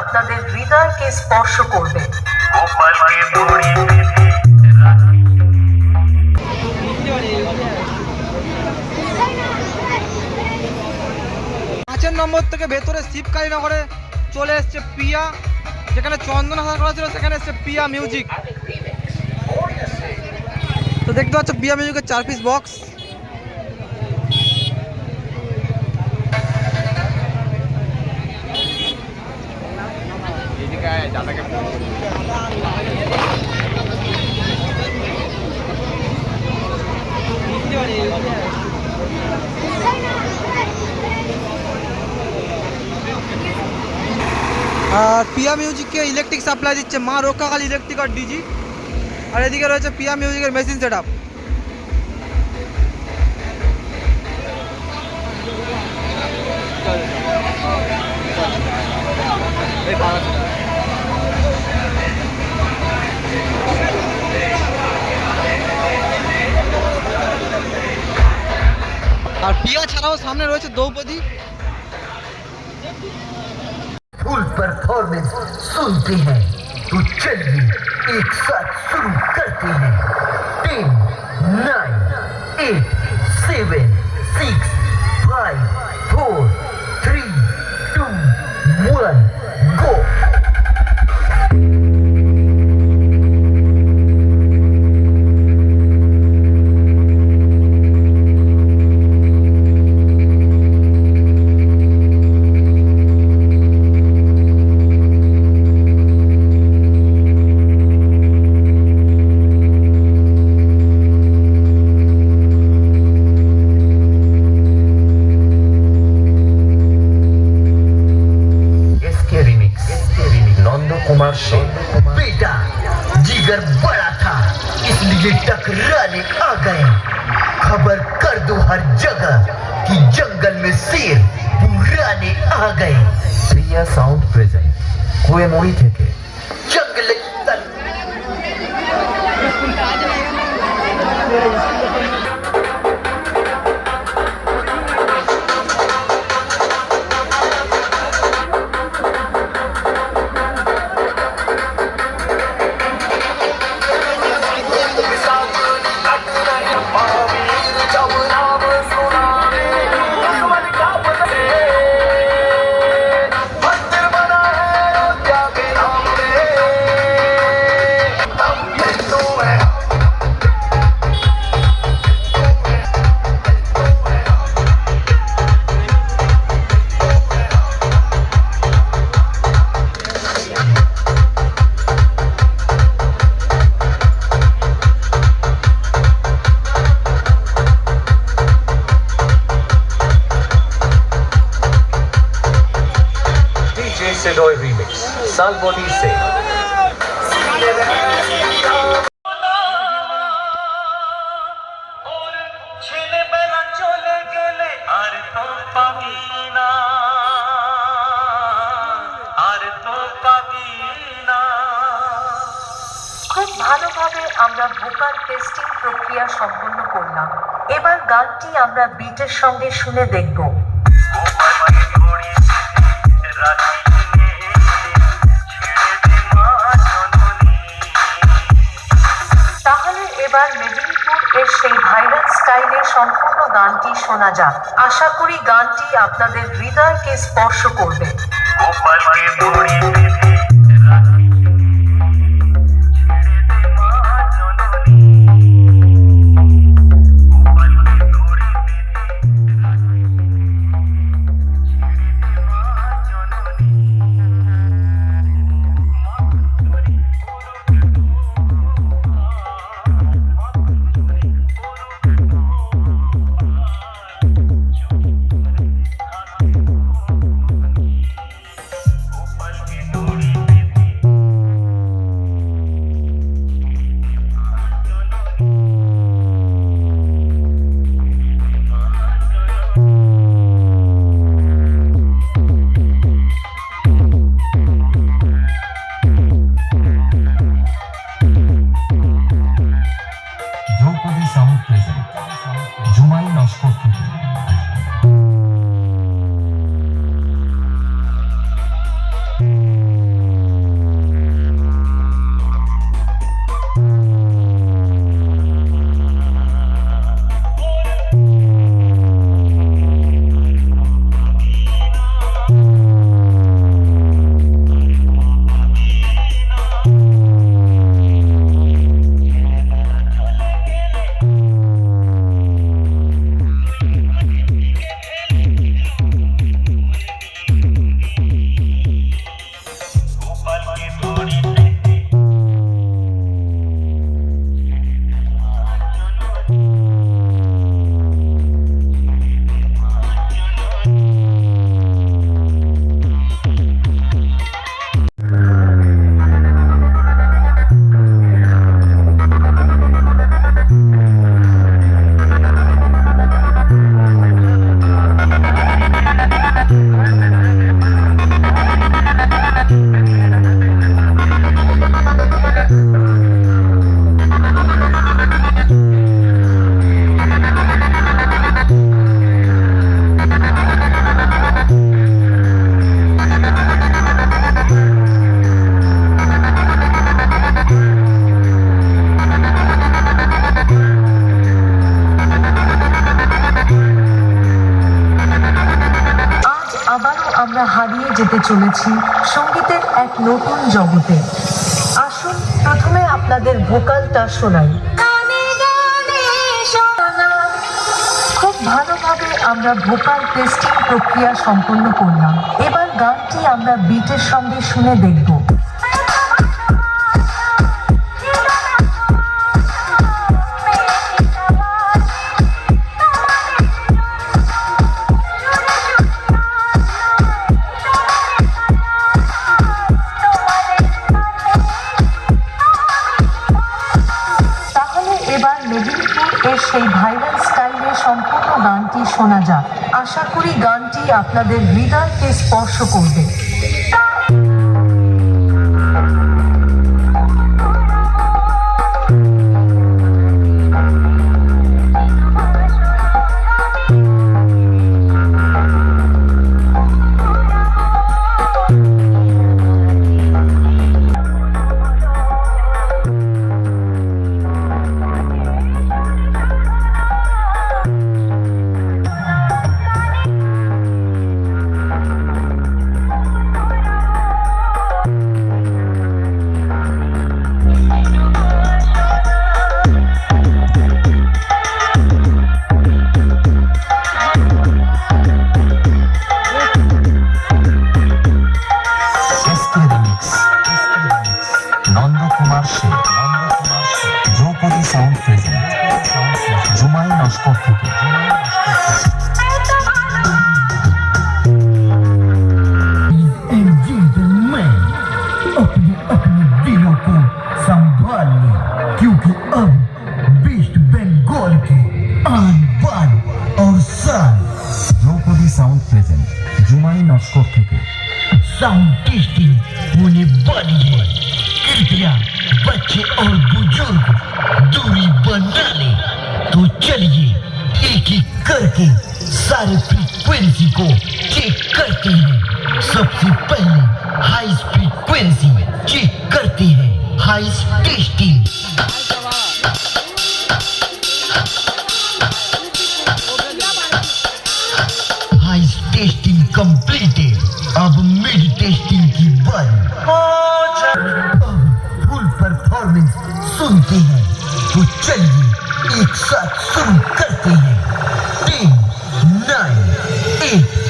আপনাদের হৃদয়কে স্পর্শ করবে। পাঁচের নম্বর থেকে ভেতরে শিবকালী নগরে চলে এসছে পিয়া যেখানে চন্দন হাসা করা ছিল, সেখানে এসছে পিয়া মিউজিক তো দেখতে পাচ্ছ পিয়া মিউজিকের চার পিস বক্স আর পিয়া মিউজিককে ইলেকট্রিক সাপ্লাই দিচ্ছে মা রক্ষাকালী ইলেকট্রিক আর ডিজি আর এদিকে রয়েছে পিয়া মিউজিকের মেশিন সেট আপ আর পিয়া ছাড়াও সামনে রয়েছে দ্রৌপদী फुल परफॉर्मेंस सुनते हैं तो चलिए एक साथ शुरू करते हैं टेन नाइन एट जिगर बड़ा था इसलिए टकराने आ गए खबर कर दो हर जगह कि जंगल में शेर पुराने आ गए प्रिया साउंड प्रेजेंट কুয়েমুড়ি থেকে জঙ্গলে DJ Salboni Se ছেলেবেলা চলে গেলে আর তো না আর তো পাবি না খুব ভালোভাবে আমরা ভোকাল টেস্টিং প্রক্রিয়া সম্পন্ন করলাম। এবার গানটি আমরা বিটের সঙ্গে শুনে দেখব। গোপালকে এবার মেদিনীপুর এর সেই ভাইরাল স্টাইলে সম্পূর্ণ গানটি শোনা যাক। আশা করি গানটি আপনাদের হৃদয়কে স্পর্শ করবে। চলেছি সঙ্গীতের এক নতুন জগতে। আসুন প্রথমে আপনাদের ভোকালটা শোনাই। খুব ভালোভাবে আমরা ভোকাল টেস্টিং প্রক্রিয়া সম্পন্ন করলাম। এবার গানটি আমরা বিটের সঙ্গে শুনে দেখব। আপনাদের হৃদয়কে স্পর্শ করবে। साउंड टेस्टिंग होने वाली है। कृपया बच्चे और बुज़ुर्ग दूरी बना ले। तो चलिए एक एक करके सारे फ्रीक्वेंसी को चेक करते हैं। सबसे पहले हाई फ्रीक्वेंसी चेक करते हैं। हाई टेस्टिंग टेस्टिंग कंप्लीटेड अब मिड टेस्टिंग की बारी फुल परफॉर्मेंस सुनते हैं। तो चलिए एक साथ शुरू करते हैं। टेन नाइन एट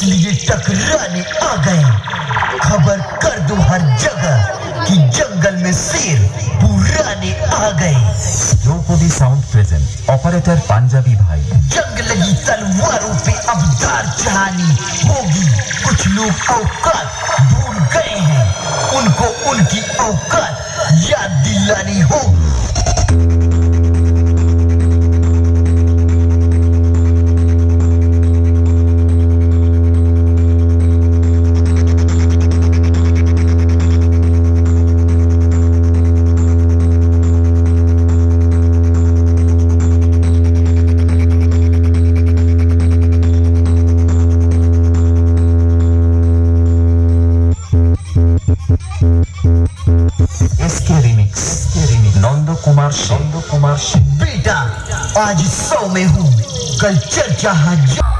इसलिए टकराने आ गए। खबर कर दो हर जगह कि जंगल में शेर पुराने आ गए। Draupadi sound present operator Punjabi भाई। जंग लगी तलवारों पे अब दार चढ़ानी होगी। कुछ लोग औकात भूल गए हैं। उनको उनकी औकात याद दिलानी होगी। चंद्र कुमार बेटा आज सौ में हूँ कल चर्चा हजार